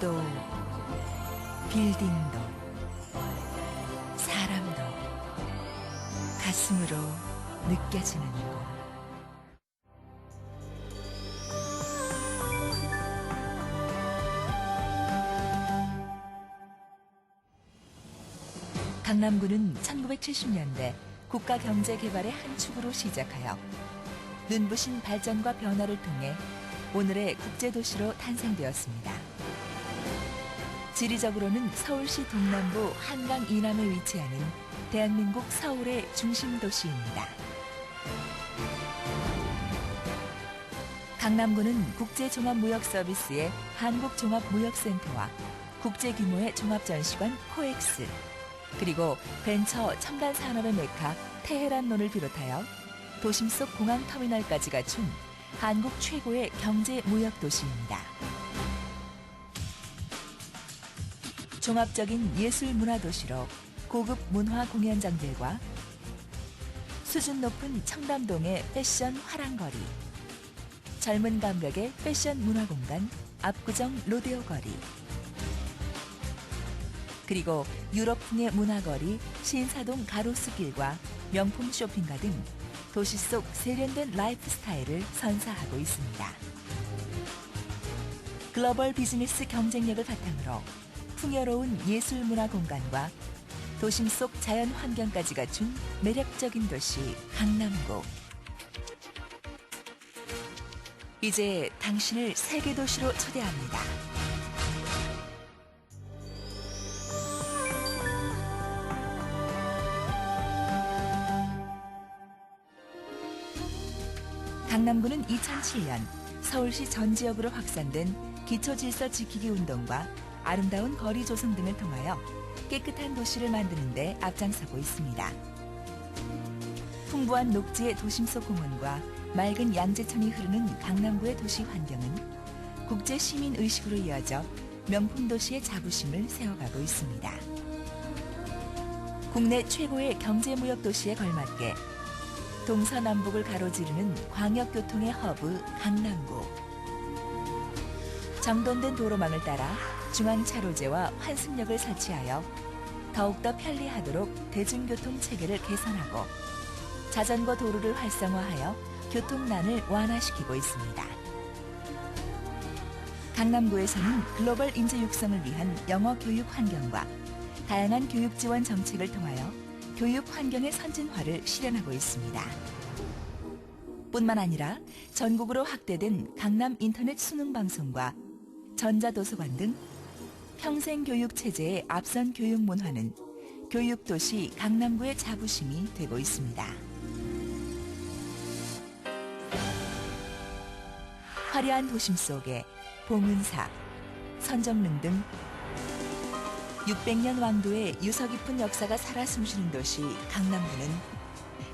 숲도 빌딩도 사람도 가슴으로 느껴지는 곳. 강남구는 1970년대 국가 경제 개발의 한 축으로 시작하여 눈부신 발전과 변화를 통해 오늘의 국제도시로 탄생되었습니다. 지리적으로는 서울시 동남부 한강 이남에 위치하는 대한민국 서울의 중심 도시입니다. 강남구는 국제종합무역서비스의 한국종합무역센터와 국제규모의 종합전시관 코엑스 그리고 벤처 첨단 산업의 메카 테헤란론을 비롯하여 도심 속 공항 터미널까지 갖춘 한국 최고의 경제 무역 도시입니다. 종합적인 예술 문화 도시로 고급 문화 공연장들과 수준 높은 청담동의 패션 화랑거리, 젊은 감각의 패션 문화 공간 압구정 로데오 거리, 그리고 유럽풍의 문화거리 신사동 가로수길과 명품 쇼핑가 등 도시 속 세련된 라이프 스타일을 선사하고 있습니다. 글로벌 비즈니스 경쟁력을 바탕으로 풍요로운 예술 문화 공간과 도심 속 자연 환경까지 갖춘 매력적인 도시 강남구. 이제 당신을 세계 도시로 초대합니다. 강남구는 2007년 서울시 전 지역으로 확산된 기초질서 지키기 운동과 아름다운 거리 조성 등을 통하여 깨끗한 도시를 만드는 데 앞장서고 있습니다. 풍부한 녹지의 도심 속 공원과 맑은 양재천이 흐르는 강남구의 도시 환경은 국제 시민 의식으로 이어져 명품 도시의 자부심을 세워가고 있습니다. 국내 최고의 경제무역 도시에 걸맞게 동서남북을 가로지르는 광역교통의 허브 강남구. 정돈된 도로망을 따라 중앙차로제와 환승역을 설치하여 더욱더 편리하도록 대중교통 체계를 개선하고 자전거 도로를 활성화하여 교통난을 완화시키고 있습니다. 강남구에서는 글로벌 인재 육성을 위한 영어 교육 환경과 다양한 교육 지원 정책을 통하여 교육 환경의 선진화를 실현하고 있습니다. 뿐만 아니라 전국으로 확대된 강남 인터넷 수능 방송과 전자도서관 등 평생 교육 체제의 앞선 교육 문화는 교육 도시 강남구의 자부심이 되고 있습니다. 화려한 도심 속에 봉은사, 선정릉 등 600년 왕도의 유서 깊은 역사가 살아 숨쉬는 도시 강남구는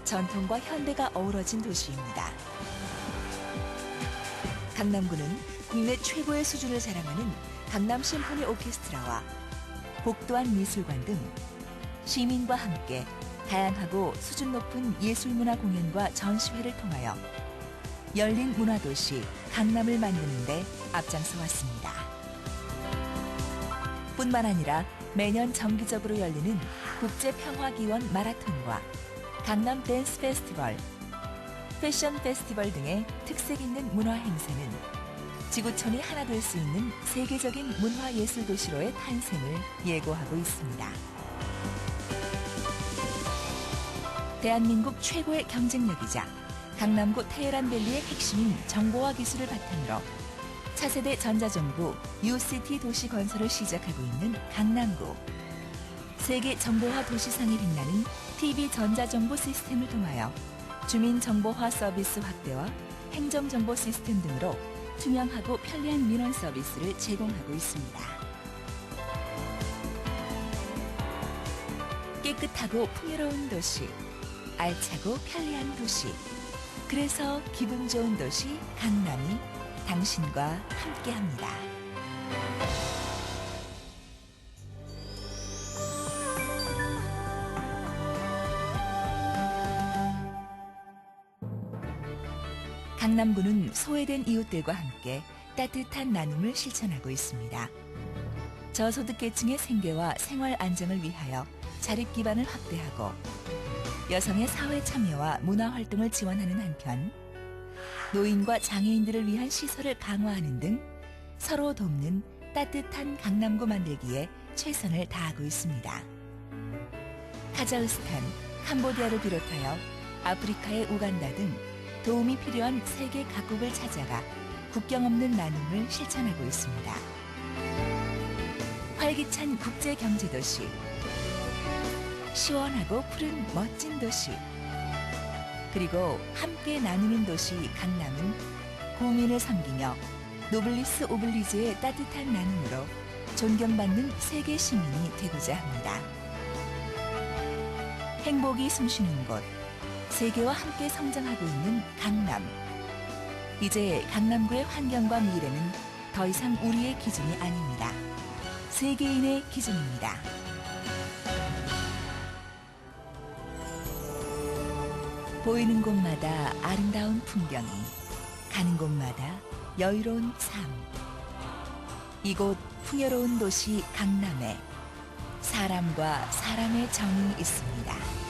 전통과 현대가 어우러진 도시입니다. 강남구는 국내 최고의 수준을 자랑하는 강남 심포니 오케스트라와 복도한 미술관 등 시민과 함께 다양하고 수준 높은 예술문화 공연과 전시회를 통하여 열린 문화도시 강남을 만드는 데 앞장서 왔습니다. 뿐만 아니라 매년 정기적으로 열리는 국제평화기원 마라톤과 강남 댄스 페스티벌, 패션 페스티벌 등의 특색 있는 문화 행사는 지구촌이 하나 될 수 있는 세계적인 문화예술 도시로의 탄생을 예고하고 있습니다. 대한민국 최고의 경쟁력이자 강남구 테헤란밸리의 핵심인 정보화 기술을 바탕으로 차세대 전자정부 UCT 도시 건설을 시작하고 있는 강남구. 세계 정보화 도시상에 빛나는 TV 전자정보 시스템을 통하여 주민 정보화 서비스 확대와 행정정보 시스템 등으로 투명하고 편리한 민원 서비스를 제공하고 있습니다. 깨끗하고 풍요로운 도시, 알차고 편리한 도시. 그래서 기분 좋은 도시 강남이 당신과 함께합니다. 강남구는 소외된 이웃들과 함께 따뜻한 나눔을 실천하고 있습니다. 저소득계층의 생계와 생활 안정을 위하여 자립 기반을 확대하고 여성의 사회 참여와 문화 활동을 지원하는 한편 노인과 장애인들을 위한 시설을 강화하는 등 서로 돕는 따뜻한 강남구 만들기에 최선을 다하고 있습니다. 카자흐스탄, 캄보디아를 비롯하여 아프리카의 우간다 등 도움이 필요한 세계 각국을 찾아가 국경 없는 나눔을 실천하고 있습니다. 활기찬 국제 경제 도시, 시원하고 푸른 멋진 도시, 그리고 함께 나누는 도시 강남은 국민을 섬기며 노블리스 오블리즈의 따뜻한 나눔으로 존경받는 세계 시민이 되고자 합니다. 행복이 숨쉬는 곳, 세계와 함께 성장하고 있는 강남. 이제 강남구의 환경과 미래는 더 이상 우리의 기준이 아닙니다. 세계인의 기준입니다. 보이는 곳마다 아름다운 풍경이, 가는 곳마다 여유로운 삶. 이곳 풍요로운 도시 강남에 사람과 사람의 정이 있습니다.